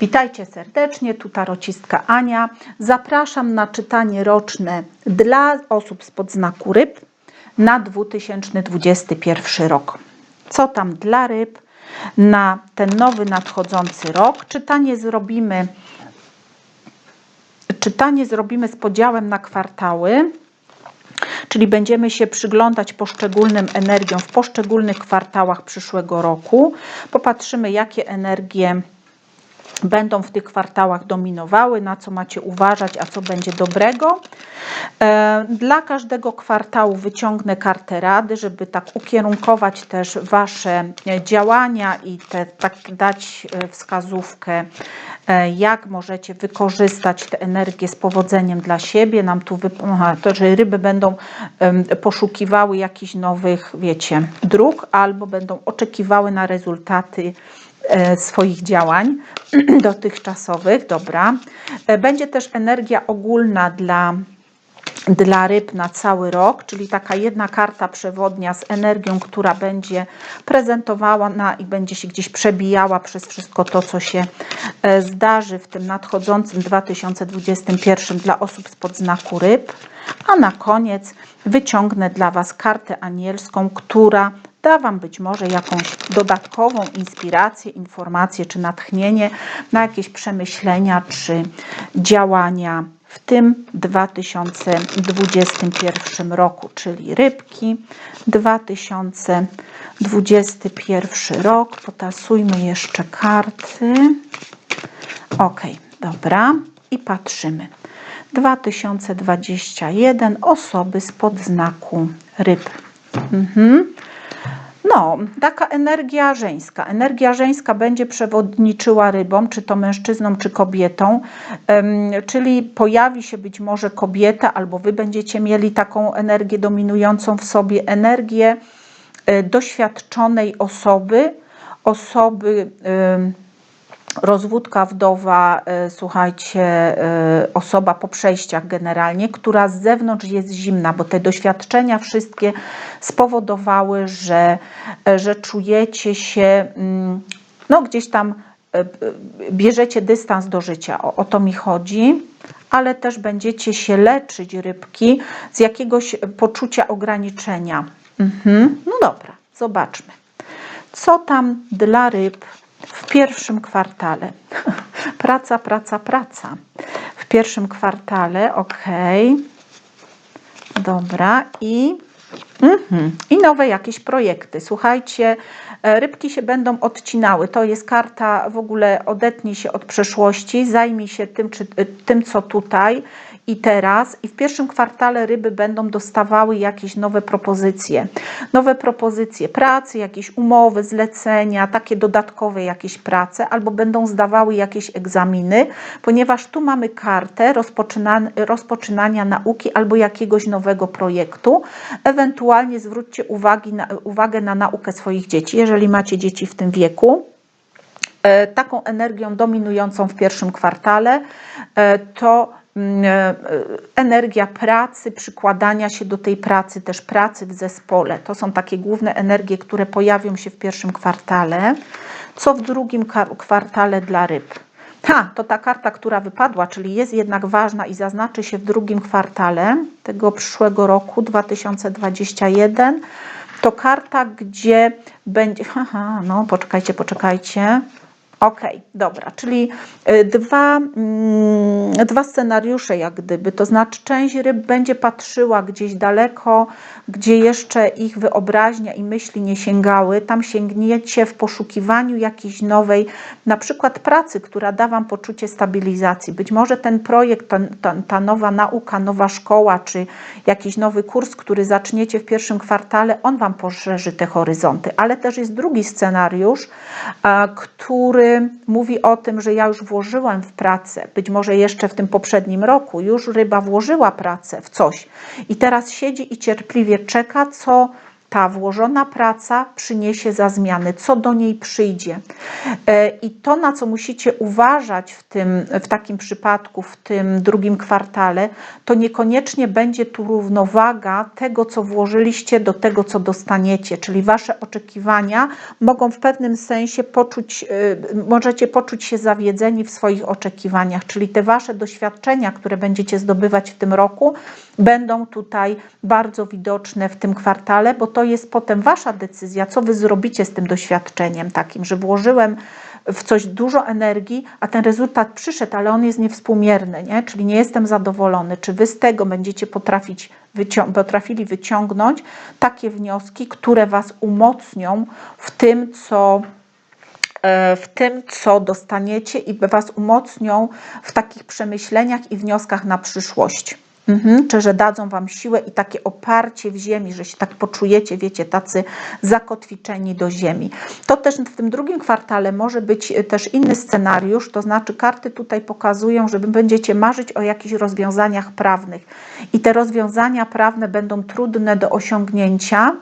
Witajcie serdecznie, tu tarocistka Ania. Zapraszam na czytanie roczne dla osób spod znaku ryb na 2021 rok. Co tam dla ryb na ten nowy nadchodzący rok? Czytanie zrobimy czytanie zrobimy z podziałem na kwartały. Czyli będziemy się przyglądać poszczególnym energiom w poszczególnych kwartałach przyszłego roku. Popatrzymy, jakie energie będą w tych kwartałach dominowały, na co macie uważać, a co będzie dobrego. E, dla każdego kwartału wyciągnę kartę rady, żeby tak ukierunkować też Wasze działania i te, tak dać e, wskazówkę, e, jak możecie wykorzystać tę energię z powodzeniem dla siebie. Nam tu aha, to, że ryby będą poszukiwały jakichś nowych, wiecie, dróg albo będą oczekiwały na rezultaty swoich działań dotychczasowych. Dobra. E, będzie też energia ogólna dla dla ryb na cały rok, czyli taka jedna karta przewodnia z energią, która będzie prezentowała na, i będzie się gdzieś przebijała przez wszystko to, co się e, zdarzy w tym nadchodzącym 2021 dla osób spod znaku ryb. A na koniec wyciągnę dla Was kartę anielską, która da Wam być może jakąś dodatkową inspirację, informację czy natchnienie na jakieś przemyślenia czy działania w tym 2021 roku, czyli rybki 2021 rok. Potasujmy jeszcze karty. Ok, dobra. I patrzymy. 2021 osoby spod znaku ryb. Mhm. No, taka energia żeńska. Energia żeńska będzie przewodniczyła rybom, czy to mężczyzną, czy kobietą, czyli pojawi się być może kobieta, albo wy będziecie mieli taką energię dominującą w sobie, energię e, doświadczonej osoby, osoby rozwódka, wdowa, e, słuchajcie, e, osoba po przejściach generalnie, która z zewnątrz jest zimna, bo te doświadczenia wszystkie spowodowały, że, e, że czujecie się, mm, no gdzieś tam bierzecie dystans do życia, o, o to mi chodzi, ale też będziecie się leczyć rybki z jakiegoś poczucia ograniczenia. Mhm. No dobra, zobaczmy. Co tam dla ryb w pierwszym kwartale. praca, praca, praca. W pierwszym kwartale, ok. Dobra, i, mhm. i nowe jakieś projekty. Słuchajcie, e, rybki się będą odcinały. To jest karta w ogóle odetnij się od przeszłości, zajmij się tym, czy, e, tym co tutaj i teraz i w pierwszym kwartale ryby będą dostawały jakieś nowe propozycje. Nowe propozycje pracy, jakieś umowy, zlecenia, takie dodatkowe jakieś prace, albo będą zdawały jakieś egzaminy, ponieważ tu mamy kartę rozpoczynania nauki albo jakiegoś nowego projektu. Ewentualnie zwróćcie uwagi na, uwagę na naukę swoich dzieci, jeżeli macie dzieci w tym wieku e, taką energią dominującą w pierwszym kwartale, e, to Mm, e, energia pracy, przykładania się do tej pracy, też pracy w zespole. To są takie główne energie, które pojawią się w pierwszym kwartale. Co w drugim kwartale dla ryb? Ha, to ta karta, która wypadła, czyli jest jednak ważna i zaznaczy się w drugim kwartale tego przyszłego roku 2021. To karta, gdzie będzie. Haha, no poczekajcie, poczekajcie. Ok, dobra, czyli y, dwa, mm, dwa scenariusze, jak gdyby, to znaczy część ryb będzie patrzyła gdzieś daleko, gdzie jeszcze ich wyobraźnia i myśli nie sięgały. Tam sięgniecie w poszukiwaniu jakiejś nowej, na przykład pracy, która da Wam poczucie stabilizacji. Być może ten projekt, ta, ta, ta nowa nauka, nowa szkoła, czy jakiś nowy kurs, który zaczniecie w pierwszym kwartale, on Wam poszerzy te horyzonty. Ale też jest drugi scenariusz, który mówi o tym, że ja już włożyłem w pracę, być może jeszcze w tym poprzednim roku, już ryba włożyła pracę w coś i teraz siedzi i cierpliwie czeka, co ta włożona praca przyniesie za zmiany, co do niej przyjdzie. E, I to, na co musicie uważać w, tym, w takim przypadku, w tym drugim kwartale, to niekoniecznie będzie tu równowaga tego, co włożyliście, do tego, co dostaniecie, czyli wasze oczekiwania mogą w pewnym sensie poczuć, e, możecie poczuć się zawiedzeni w swoich oczekiwaniach, czyli te wasze doświadczenia, które będziecie zdobywać w tym roku, będą tutaj bardzo widoczne w tym kwartale, bo to jest potem wasza decyzja, co wy zrobicie z tym doświadczeniem takim, że włożyłem w coś dużo energii, a ten rezultat przyszedł, ale on jest niewspółmierny, nie? czyli nie jestem zadowolony. Czy wy z tego będziecie potrafić wycią potrafili wyciągnąć takie wnioski, które was umocnią w tym, co e, w tym, co dostaniecie i Was umocnią w takich przemyśleniach i wnioskach na przyszłość. Mhm, czy że dadzą Wam siłę i takie oparcie w ziemi, że się tak poczujecie, wiecie, tacy zakotwiczeni do ziemi. To też w tym drugim kwartale może być e, też inny scenariusz, to znaczy karty tutaj pokazują, że będziecie marzyć o jakichś rozwiązaniach prawnych i te rozwiązania prawne będą trudne do osiągnięcia,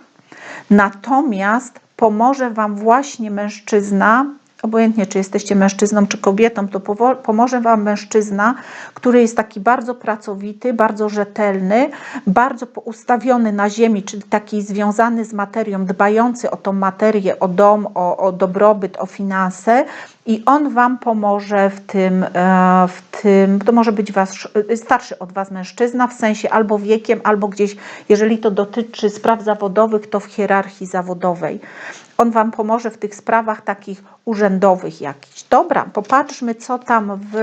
natomiast pomoże Wam właśnie mężczyzna, obojętnie czy jesteście mężczyzną czy kobietą, to pomoże Wam mężczyzna, który jest taki bardzo pracowity, bardzo rzetelny, bardzo ustawiony na ziemi, czyli taki związany z materią, dbający o tą materię, o dom, o, o dobrobyt, o finanse. I on Wam pomoże w tym, e, w tym, to może być was, starszy od Was mężczyzna, w sensie albo wiekiem, albo gdzieś, jeżeli to dotyczy spraw zawodowych, to w hierarchii zawodowej. On Wam pomoże w tych sprawach takich urzędowych jakichś. Dobra, popatrzmy, co tam w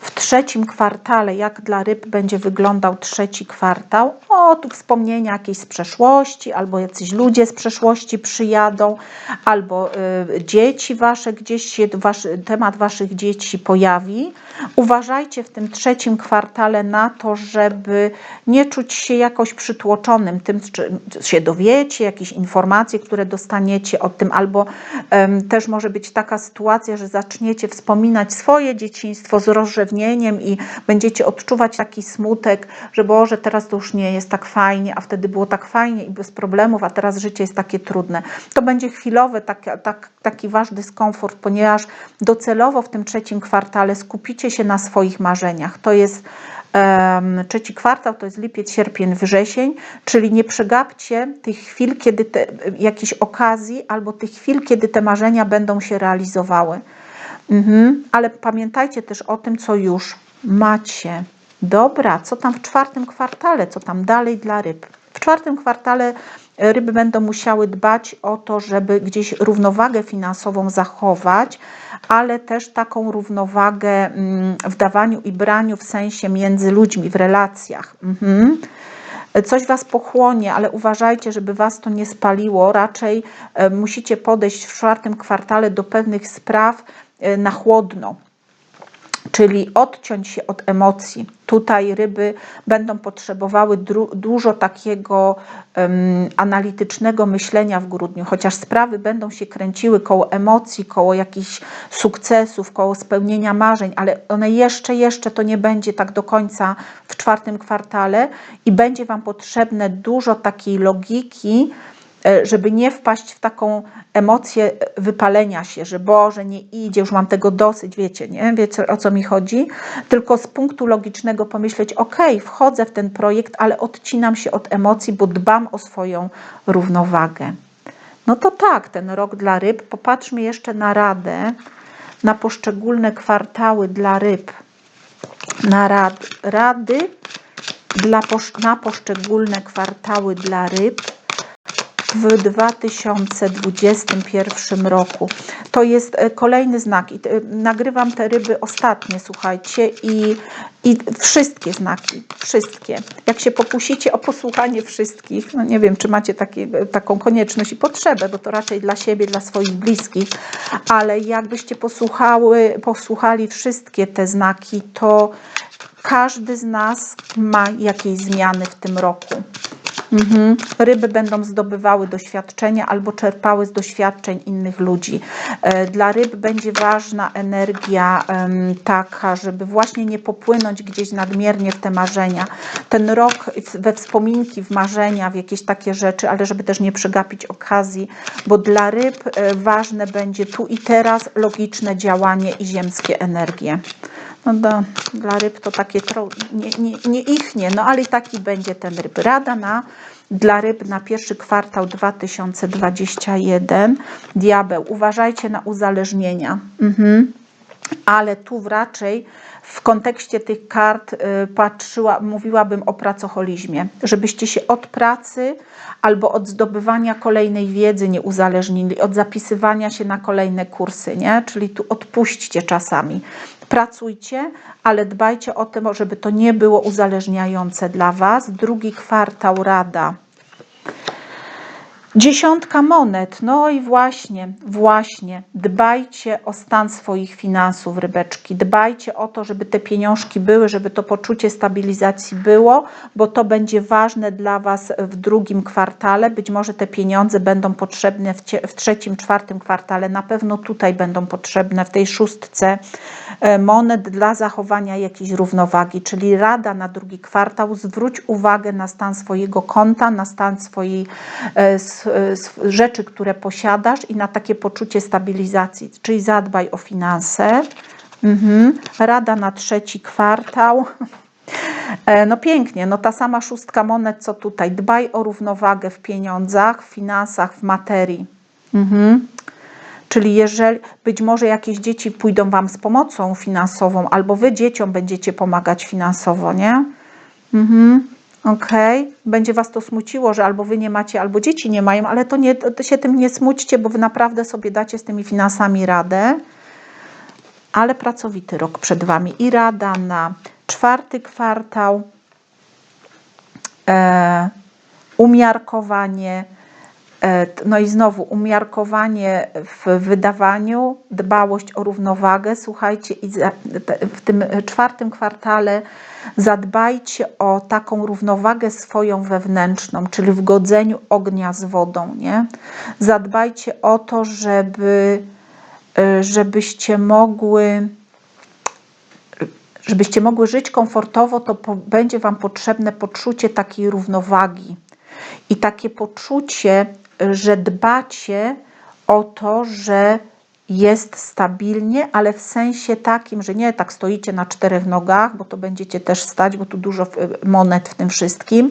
w trzecim kwartale, jak dla ryb będzie wyglądał trzeci kwartał. O, tu wspomnienia jakieś z przeszłości, albo jacyś ludzie z przeszłości przyjadą, albo y, dzieci wasze, gdzieś się wasz, temat waszych dzieci pojawi. Uważajcie w tym trzecim kwartale na to, żeby nie czuć się jakoś przytłoczonym tym, czy się dowiecie, jakieś informacje, które dostaniecie o tym, albo um, też może być taka sytuacja, że zaczniecie wspominać swoje dzieciństwo z rozrzewnieniem i będziecie odczuwać taki smutek, że Boże, teraz to już nie jest tak fajnie, a wtedy było tak fajnie i bez problemów, a teraz życie jest takie trudne. To będzie chwilowy taki, tak, taki wasz dyskomfort, ponieważ docelowo w tym trzecim kwartale skupicie się na swoich marzeniach. To jest um, trzeci kwartał, to jest lipiec, sierpień, wrzesień, czyli nie przegapcie tych chwil, kiedy te, jakiejś okazji albo tych chwil, kiedy te marzenia będą się realizowały. Mhm, ale pamiętajcie też o tym, co już macie. Dobra, co tam w czwartym kwartale, co tam dalej dla ryb? W czwartym kwartale e, ryby będą musiały dbać o to, żeby gdzieś równowagę finansową zachować, ale też taką równowagę mm, w dawaniu i braniu w sensie między ludźmi, w relacjach. Mhm. Coś Was pochłonie, ale uważajcie, żeby Was to nie spaliło. Raczej e, musicie podejść w czwartym kwartale do pewnych spraw E, na chłodno, czyli odciąć się od emocji. Tutaj ryby będą potrzebowały dużo takiego um, analitycznego myślenia w grudniu, chociaż sprawy będą się kręciły koło emocji, koło jakichś sukcesów, koło spełnienia marzeń, ale one jeszcze, jeszcze to nie będzie tak do końca w czwartym kwartale i będzie Wam potrzebne dużo takiej logiki, żeby nie wpaść w taką emocję wypalenia się, że Boże, nie idzie, już mam tego dosyć, wiecie, nie? Wiecie o co mi chodzi? Tylko z punktu logicznego pomyśleć, ok, wchodzę w ten projekt, ale odcinam się od emocji, bo dbam o swoją równowagę. No to tak, ten rok dla ryb. Popatrzmy jeszcze na radę, na poszczególne kwartały dla ryb. Na rad, rady dla, na poszczególne kwartały dla ryb w 2021 roku. To jest e, kolejny znak. I e, nagrywam te ryby ostatnie, słuchajcie, i, i wszystkie znaki, wszystkie. Jak się pokusicie o posłuchanie wszystkich, no nie wiem, czy macie e, taką konieczność i potrzebę, bo to raczej dla siebie, dla swoich bliskich, ale jakbyście posłuchały, posłuchali wszystkie te znaki, to każdy z nas ma jakieś zmiany w tym roku Mhm. Ryby będą zdobywały doświadczenia albo czerpały z doświadczeń innych ludzi. E, Dla ryb będzie ważna energia taka, żeby właśnie nie popłynąć gdzieś nadmiernie w te marzenia. Ten rok we wspominki, w marzenia, w jakieś takie rzeczy, ale żeby też nie przegapić okazji, bo dla ryb e, ważne będzie tu i teraz logiczne działanie i ziemskie energie. No do, dla ryb to takie tro, nie, nie, nie ich nie, no ale i taki będzie ten ryb. Rada na, dla ryb na pierwszy kwartał 2021. Diabeł, uważajcie na uzależnienia. Mhm. Ale tu raczej w kontekście tych kart y, patrzyła, mówiłabym o pracoholizmie, żebyście się od pracy albo od zdobywania kolejnej wiedzy nie uzależnili, od zapisywania się na kolejne kursy, nie? Czyli tu odpuśćcie czasami. Pracujcie, ale dbajcie o tym, żeby to nie było uzależniające dla Was. Drugi kwartał rada. Dziesiątka monet, no i właśnie, właśnie, dbajcie o stan swoich finansów, rybeczki. Dbajcie o to, żeby te pieniążki były, żeby to poczucie stabilizacji było, bo to będzie ważne dla Was w drugim kwartale. Być może te pieniądze będą potrzebne w, w trzecim, czwartym kwartale. Na pewno tutaj będą potrzebne w tej szóstce e, monet dla zachowania jakiejś równowagi, czyli rada na drugi kwartał. Zwróć uwagę na stan swojego konta, na stan swojej e, rzeczy, które posiadasz i na takie poczucie stabilizacji, czyli zadbaj o finanse. Mhm. Rada na trzeci kwartał. E, No pięknie, no ta sama szóstka monet, co tutaj. Dbaj o równowagę w pieniądzach, w finansach, w materii. Mhm. Czyli jeżeli być może jakieś dzieci pójdą Wam z pomocą finansową, albo Wy dzieciom będziecie pomagać finansowo, nie? Mhm. Okej. Będzie Was to smuciło, że albo Wy nie macie, albo dzieci nie mają, ale to, nie, to się tym nie smućcie, bo Wy naprawdę sobie dacie z tymi finansami radę. Ale pracowity rok przed Wami i rada na czwarty kwartał, e, umiarkowanie, no i znowu umiarkowanie w wydawaniu, dbałość o równowagę. Słuchajcie, w tym czwartym kwartale zadbajcie o taką równowagę swoją wewnętrzną, czyli w godzeniu ognia z wodą, nie? Zadbajcie o to, żeby, e, żebyście mogły żebyście mogły żyć komfortowo, to będzie Wam potrzebne poczucie takiej równowagi i takie poczucie, że dbacie o to, że jest stabilnie, ale w sensie takim, że nie tak stoicie na czterech nogach, bo to będziecie też stać, bo tu dużo monet w tym wszystkim,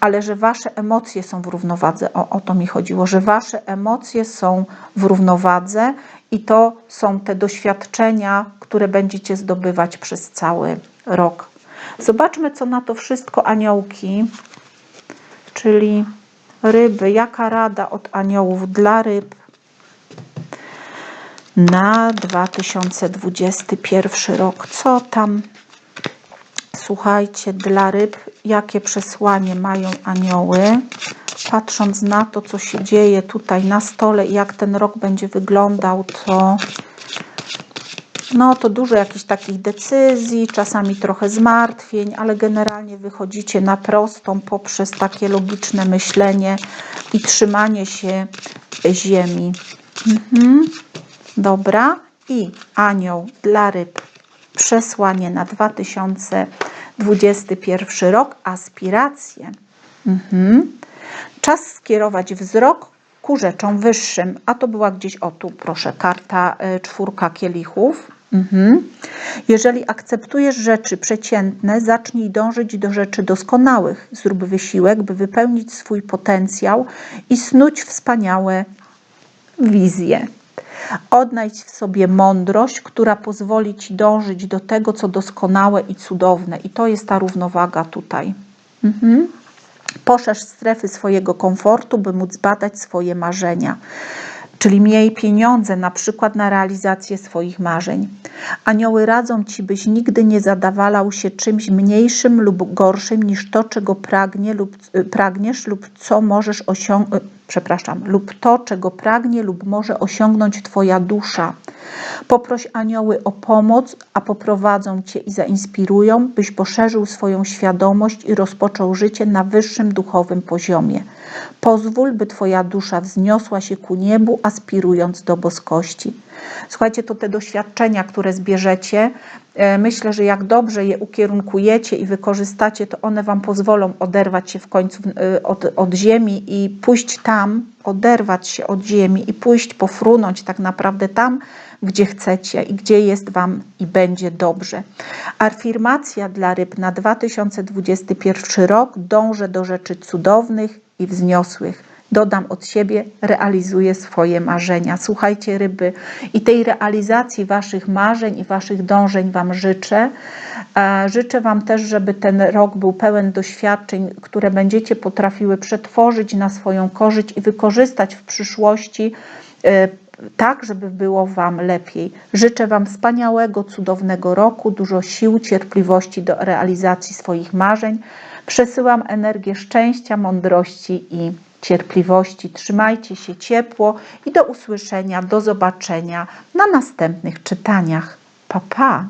ale że Wasze emocje są w równowadze. O, o to mi chodziło, że Wasze emocje są w równowadze i to są te doświadczenia, które będziecie zdobywać przez cały rok. Zobaczmy, co na to wszystko aniołki, czyli ryby. Jaka rada od aniołów dla ryb na 2021 rok? Co tam? Słuchajcie, dla ryb, jakie przesłanie mają anioły? Patrząc na to, co się dzieje tutaj na stole i jak ten rok będzie wyglądał, to no to dużo jakichś takich decyzji, czasami trochę zmartwień, ale generalnie wychodzicie na prostą poprzez takie logiczne myślenie i trzymanie się ziemi. Mhm. Dobra. I anioł dla ryb. Przesłanie na 2021 rok. Aspiracje. Mhm. Czas skierować wzrok ku rzeczom wyższym. A to była gdzieś, o tu proszę, karta y, czwórka kielichów. Mhm. Jeżeli akceptujesz rzeczy przeciętne, zacznij dążyć do rzeczy doskonałych. Zrób wysiłek, by wypełnić swój potencjał i snuć wspaniałe wizje. Odnajdź w sobie mądrość, która pozwoli ci dążyć do tego, co doskonałe i cudowne. I to jest ta równowaga tutaj. Mhm. Poszerz strefy swojego komfortu, by móc badać swoje marzenia. Czyli miej pieniądze na przykład na realizację swoich marzeń. Anioły radzą ci, byś nigdy nie zadawalał się czymś mniejszym lub gorszym niż to, czego pragnie lub, pragniesz lub co możesz osiągnąć przepraszam, lub to, czego pragnie lub może osiągnąć Twoja dusza. Poproś anioły o pomoc, a poprowadzą Cię i zainspirują, byś poszerzył swoją świadomość i rozpoczął życie na wyższym duchowym poziomie. Pozwól, by Twoja dusza wzniosła się ku niebu, aspirując do boskości. Słuchajcie, to te doświadczenia, które zbierzecie, e, myślę, że jak dobrze je ukierunkujecie i wykorzystacie, to one Wam pozwolą oderwać się w końcu e, od, od ziemi i pójść tam, oderwać się od ziemi i pójść, pofrunąć tak naprawdę tam, gdzie chcecie i gdzie jest Wam i będzie dobrze. Afirmacja dla ryb na 2021 rok dążę do rzeczy cudownych i wzniosłych. Dodam od siebie, realizuję swoje marzenia. Słuchajcie, ryby, i tej realizacji Waszych marzeń i Waszych dążeń Wam życzę. E, Życzę Wam też, żeby ten rok był pełen doświadczeń, które będziecie potrafiły przetworzyć na swoją korzyść i wykorzystać w przyszłości e, tak, żeby było Wam lepiej. Życzę Wam wspaniałego, cudownego roku, dużo sił, cierpliwości do realizacji swoich marzeń. Przesyłam energię szczęścia, mądrości i cierpliwości. Trzymajcie się ciepło i do usłyszenia, do zobaczenia na następnych czytaniach. Pa, pa!